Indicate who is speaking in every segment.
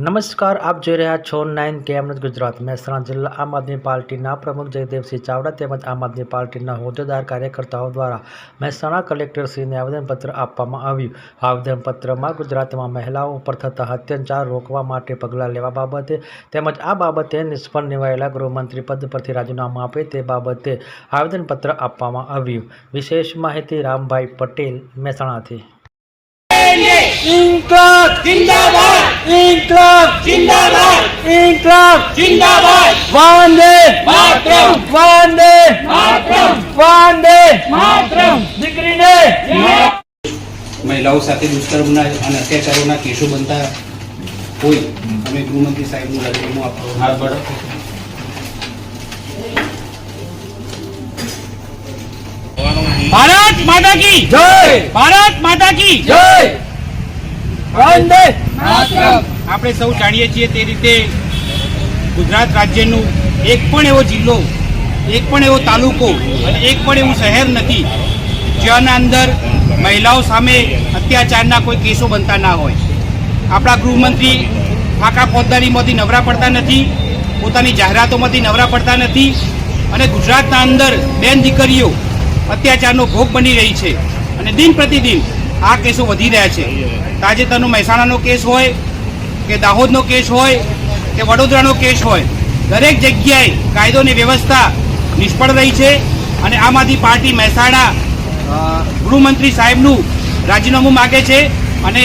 Speaker 1: નમસ્કાર, આપ જોઈ રહ્યા છો નાઇન કેએમ ગુજરાત. મહેસાણા જિલ્લા આમ આદમી પાર્ટીના પ્રમુખ જયદેવસિંહ ચાવડા તેમજ આમ આદમી પાર્ટીના હોદ્દેદાર કાર્યકર્તાઓ દ્વારા મહેસાણા કલેક્ટરશ્રીને આવેદનપત્ર આપવામાં આવ્યું. આવેદનપત્રમાં ગુજરાતમાં મહિલાઓ ઉપર થતા અત્યાચાર રોકવા માટે પગલાં લેવા બાબતે તેમજ આ બાબતે નિષ્ફળ નિવાયેલા ગૃહમંત્રી પદ પરથી રાજીનામું આપે તે બાબતે આવેદનપત્ર આપવામાં આવ્યું. વિશેષ માહિતી રામભાઈ પટેલ મહેસાણાથી.
Speaker 2: ઇન્કલાબ
Speaker 3: જિંદાબાદ
Speaker 2: ઇન્કલાબ
Speaker 3: જિંદાબાદ
Speaker 2: વંદે
Speaker 3: માતરમ
Speaker 2: વંદે
Speaker 3: માતરમ
Speaker 2: વંદે
Speaker 3: માતરમ
Speaker 2: દીકરીને
Speaker 4: મહિલાઓ સાથે દુષ્કર્મના અને અત્યાચારોના કેસો બનતા હોય અમે ગૃહમંત્રી સાહેબનું રાજીનામું આપવા
Speaker 3: હાથ બળો ભારત માતા કી!
Speaker 2: જય!
Speaker 3: ભારત માતા કી!
Speaker 2: જય! વંદે
Speaker 3: આપણે સૌ જાણીએ છીએ તે રીતે ગુજરાત રાજ્યનું એક પણ એવો જિલ્લો એક પણ એવો તાલુકો અને એક પણ એવું શહેર નથી જેના અંદર મહિલાઓ સામે અત્યાચારના કોઈ કેસો બનતા ના હોય. આપણા ગૃહમંત્રી આખા ફોજદારીમાંથી નવરા પડતા નથી પોતાની જાહેરાતોમાંથી નવરા પડતા નથી અને ગુજરાતના અંદર બેન દીકરીઓ અત્યાચારનો ભોગ બની રહી છે. અને દિન પ્રતિદિન આ કેસો વધી રહ્યા છે. તાજેતરનો મહેસાણાનો કેસ હોય કે દાહોદનો કેસ હોય કે વડોદરાનો કેસ હોય, દરેક જગ્યાએ કાયદોની વ્યવસ્થા નિષ્ફળ રહી છે અને આમ આદમી પાર્ટી મહેસાણા ગૃહમંત્રી સાહેબનું રાજીનામું માગે છે અને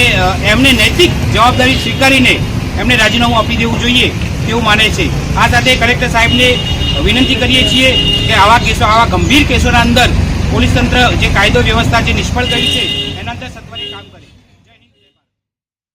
Speaker 3: એમને નૈતિક જવાબદારી સ્વીકારીને એમને રાજીનામું આપી દેવું જોઈએ તેવું માને છે. આ સાથે કલેક્ટર સાહેબને વિનંતી કરીએ છીએ કે આવા કેસો, આવા ગંભીર કેસોના અંદર પોલીસ તંત્ર જે કાયદો વ્યવસ્થા જે નિષ્ફળ ગઈ છે એના અંદર સત્વરે કામ કરે